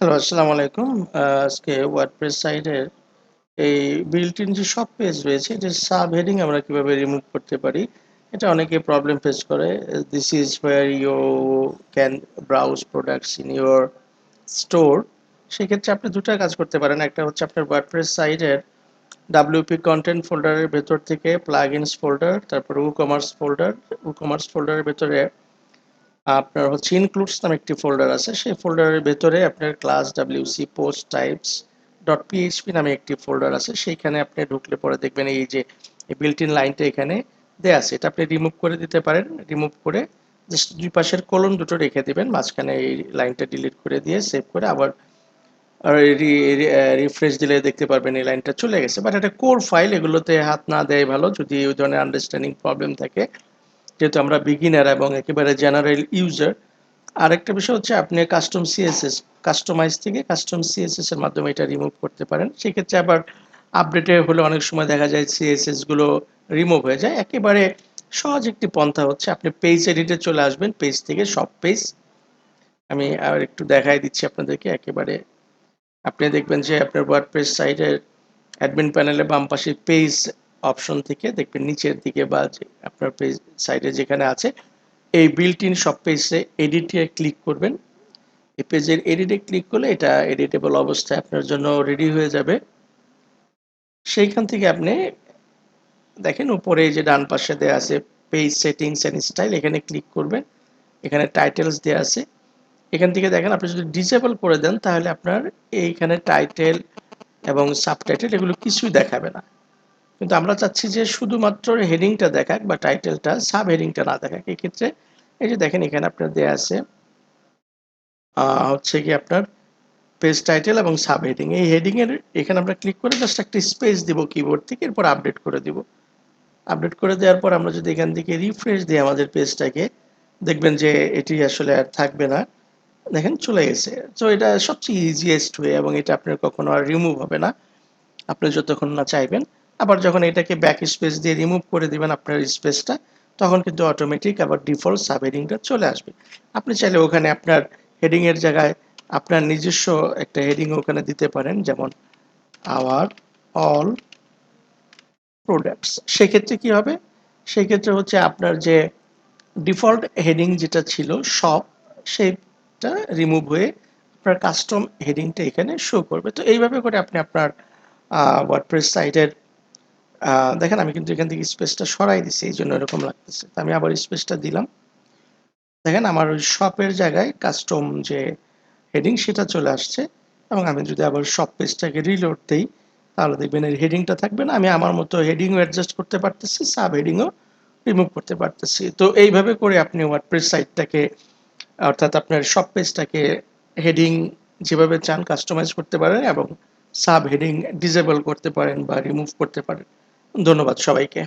Hello, আসসালামু আলাইকুম। আজকে ওয়ার্ডপ্রেস সাইটের এই বিল্ট ইন যে সব পেজ রয়েছে, এটার সাব হেডিং আমরা কীভাবে রিমুভ করতে পারি? এটা অনেকে প্রবলেম ফেস করে। This is where you can browse products in your store. সেক্ষেত্রে আপনি ২ টা কাজ করতে পারেন। একটা হচ্ছে আপনার ওয়ার্ডপ্রেস সাইটের WP কন্টেন্ট ফোল্ডারের ভেতর থেকে প্লাগইনস ফোল্ডার, তারপর উ কমার্স ফোল্ডার। WooCommerce ফোল্ডারের ভেতরে আপনার হচ্ছে ইনক্লুডস নামে একটি ফোল্ডার আছে। সেই ফোল্ডারের ভেতরে আপনার class WC post types dot PHP নামে একটি ফোল্ডার আছে। সেইখানে আপনি ঢুকলে পরে দেখবেন এই যে বিল্ট ইন লাইনটা এখানে দেয়া আছে। এটা আপনি রিমুভ করে দিতে পারেন। রিমুভ করে জাস্ট দুই পাশের কলম দুটো রেখে দিবেন। মাঝখানে এই লাইনটা ডিলিট করে দিয়ে সেভ করে আবার রিফ্রেশ দিলে দেখতে পারবেন এই লাইনটা চলে গেছে। বাট এটা কোর ফাইল এগুলোতে হাত না দেয় ভালো যদি ওই ধরনের আন্ডারস্ট্যান্ডিং প্রবলেম থাকে। যেহেতু আমরা বিগিনার এবং একেবারে জেনারেল ইউজার। আরেকটা বিষয় হচ্ছে আপনি কাস্টম সিএসএস কাস্টমাইজ থেকে কাস্টম সিএসএস এর মাধ্যমে এটা রিমুভ করতে পারেন। সেক্ষেত্রে আবার আপডেটে হলে অনেক সময় দেখা যায় সিএসএসগুলো রিমুভ হয়ে যায়। একেবারে সহজ একটি পন্থা হচ্ছে আপনি পেজ এডিটে চলে আসবেন। পেজ থেকে সব পেজ আমি আর একটু দেখাই দিচ্ছি আপনাদেরকে, একেবারে আপনি দেখবেন যে আপনার ওয়ার্ডপ্রেস সাইটের অ্যাডমিন প্যানেলে বাম পাশে পেজ অপশন থেকে দেখবেন নিচের দিকে বা আপনার পেজ সাইডে যেখানে আছে, এই বিল্ট ইন সব পেজে এডিটে ক্লিক করবেন। এই পেজের এডিটে ক্লিক করলে এটা এডিটেবল অবস্থায় আপনার জন্য রেডি হয়ে যাবে। সেইখান থেকে আপনি দেখেন উপরে যে ডান পাশে দেওয়া আছে পেজ সেটিংস অ্যান্ড স্টাইল এখানে ক্লিক করবেন। এখানে টাইটেলস দেওয়া আছে। এখান থেকে দেখেন আপনি যদি ডিসেবল করে দেন, তাহলে আপনার এইখানে টাইটেল এবং সাবটাইটেল এগুলো কিছুই দেখাবে না। কিন্তু আমরা চাচ্ছি যে শুধুমাত্র হেডিংটা দেখাক বা টাইটেলটা সাব হেডিংটা না দেখাক। এক্ষেত্রে এই যে দেখেন এখানে আপনার দেয়া আছে হচ্ছে কি আপনার পেজ টাইটেল এবং সাব হেডিং। এই হেডিং এর এখানে আমরা ক্লিক করে জাস্ট একটা স্পেস দিব কিবোর্ড থেকে, এরপর আপডেট করে দিব। আপডেট করে দেওয়ার পর আমরা যদি এখান থেকে রিফ্রেশ দিই আমাদের পেজটাকে দেখবেন যে এটি আসলে আর থাকবে না। দেখেন চলে গেছে। তো এটা সবচেয়ে ইজিয়েস্ট ওয়ে এবং এটা আপনার কখনো আর রিমুভ হবে না। আপনি যতক্ষণ না চাইবেন। আবার যখন এটাকে ব্যাক স্পেস দিয়ে রিমুভ করে দিবেন আপনার স্পেসটা তখন কিন্তু অটোমেটিক আবার ডিফল্ট সাব হেডিংটা চলে আসবে। আপনি চাইলে ওখানে আপনার হেডিংয়ের জায়গায় আপনার নিজস্ব একটা হেডিং ওখানে দিতে পারেন, যেমন আওয়ার অল প্রোডাক্টস। সেক্ষেত্রে কি হবে? সেক্ষেত্রে হচ্ছে আপনার যে ডিফল্ট হেডিং যেটা ছিল সব সেইটা রিমুভ হয়ে আপনার কাস্টম হেডিংটা এখানে শো করবে। তো এইভাবে করে আপনি আপনার ওয়ার্ডপ্রেস সাইটের দেখেন আমি কিন্তু এখান থেকে স্পেসটা সরাই দিছি এই জন্য এরকম লাগতেছে। তো আমি আবার স্পেসটা দিলাম। দেখেন আমার ওই শপের জায়গায় কাস্টম যে হেডিং সেটা চলে আসছে এবং আমি যদি আবার শপ পেজটাকে রিলোড দিই তাহলে দেখবেন এর হেডিংটা থাকবে না। আমি আমার মতো হেডিংও অ্যাডজাস্ট করতে পারতেছি, সাব হেডিংও রিমুভ করতে পারতেছি। তো এইভাবে করে আপনি ওয়ার্ডপ্রেস সাইটটাকে অর্থাৎ আপনার শপ পেজটাকে হেডিং যেভাবে চান কাস্টমাইজ করতে পারেন এবং সাব হেডিং ডিসেবল করতে পারেন বা রিমুভ করতে পারেন। ধন্যবাদ সবাইকে।